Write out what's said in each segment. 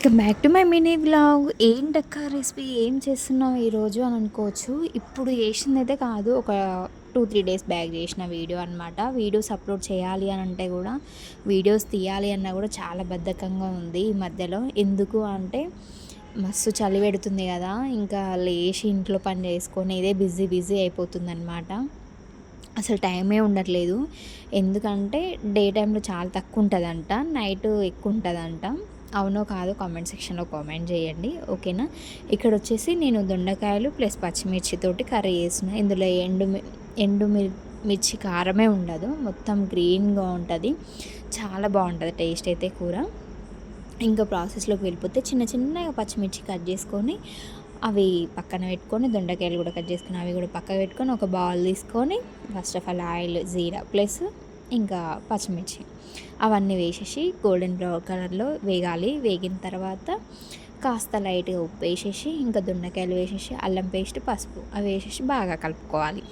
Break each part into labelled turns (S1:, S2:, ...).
S1: Welcome back to my mini blog ఏంటక్క recipe? ఏం చేస్తున్నావు ఈరోజు అని అనుకోవచ్చు. ఇప్పుడు చేసిందైతే కాదు ఒక టూ త్రీ డేస్ బ్యాక్ చేసిన వీడియో అనమాట వీడియోస్ అప్లోడ్ చేయాలి అని అంటే కూడా వీడియోస్ తీయాలి అన్నా కూడా చాలా బద్ధకంగా ఉంది ఈ మధ్యలో. ఎందుకు అంటే మస్తు చలి పెడుతుంది కదా. ఇంకా లేచి ఇంట్లో పని చేసుకొని ఇదే బిజీ బిజీ అయిపోతుంది అనమాట అసలు టైమే ఉండట్లేదు. ఎందుకంటే డే టైంలో చాలా తక్కువ ఉంటుందంట నైట్ ఎక్కువ ఉంటుందంట. అవునో కాదు కామెంట్ సెక్షన్లో కామెంట్ చేయండి ఓకేనా? ఇక్కడ వచ్చేసి నేను దొండకాయలు ప్లస్ పచ్చిమిర్చితోటి కర్రీ చేసిన ఇందులో ఎండు ఎండు మిర్చి కారమే ఉండదు. మొత్తం గ్రీన్గా ఉంటుంది. చాలా బాగుంటుంది టేస్ట్ అయితే కూర. ఇంకా ప్రాసెస్లోకి వెళ్ళిపోతే చిన్న చిన్నగా పచ్చిమిర్చి కట్ చేసుకొని అవి పక్కన పెట్టుకొని దొండకాయలు కూడా కట్ చేసుకుని అవి కూడా పక్కన పెట్టుకొని ఒక బౌల్ తీసుకొని ఫస్ట్ ఆఫ్ ఆల్ ఆయిల్ జీరా ప్లస్ ఇంకా పచ్చిమిర్చి. అవన్నీ వేసేసి గోల్డెన్ బ్రౌన్ కలర్లో వేగాలి. వేగిన తర్వాత కాస్త లైట్గా ఉప్పు వేసేసి ఇంకా దొండకాయలు వేసేసి అల్లం పేస్ట్ పసుపు అవి వేసేసి బాగా కలుపుకోవాలి.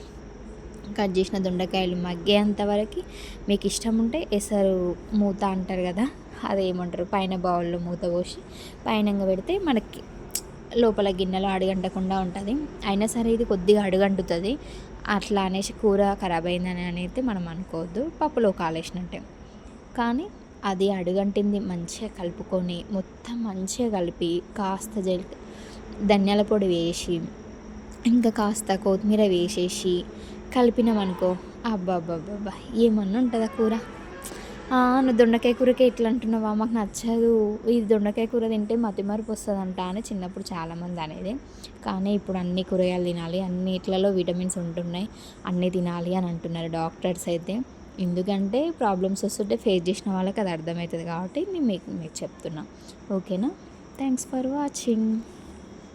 S1: కట్ చేసిన దొండకాయలు మగ్గేంత వరకు మీకు ఇష్టం ఉంటే ఎసరు మూత అంటారు కదా అదేమంటారు? పైన బౌల్లో మూత పోసి పైన పెడితే మనకి లోపల గిన్నెలో అడుగంటకుండా ఉంటుంది. అయినా సరే ఇది కొద్దిగా అడుగంటుతుంది. అట్లా అనేసి కూర ఖరాబ్ అయిందని అయితే మనం అనుకోవద్దు. పప్పులో కాలేసినట్టే. కానీ అది అడుగంటింది మంచిగా కలుపుకొని మొత్తం మంచిగా కలిపి కాస్త జల్ ధనియాల పొడి వేసి ఇంకా కాస్త కొత్తిమీర వేసేసి కలిపినామనుకో అబ్బాబ్బాబ్బా ఏమన్నా ఉంటుందా కూర? నువ్వు దొండకాయ కూరకే ఇట్లా అంటున్నావా మాకు నచ్చదు. ఇది దొండకాయ కూర తింటే మతిమరుపు వస్తుందంట అని చిన్నప్పుడు చాలామంది అనేది. కానీ ఇప్పుడు అన్ని కూరగాయలు తినాలి అన్నిట్లలో విటమిన్స్ ఉంటున్నాయి అన్నీ తినాలి అని అంటున్నారు డాక్టర్స్ అయితే. ఎందుకంటే ప్రాబ్లమ్స్ వస్తుంటే ఫేస్ చేసిన వాళ్ళకి అది అర్థమవుతుంది కాబట్టి నేను మీకు మీకు చెప్తున్నా. ఓకేనా? Thanks for watching.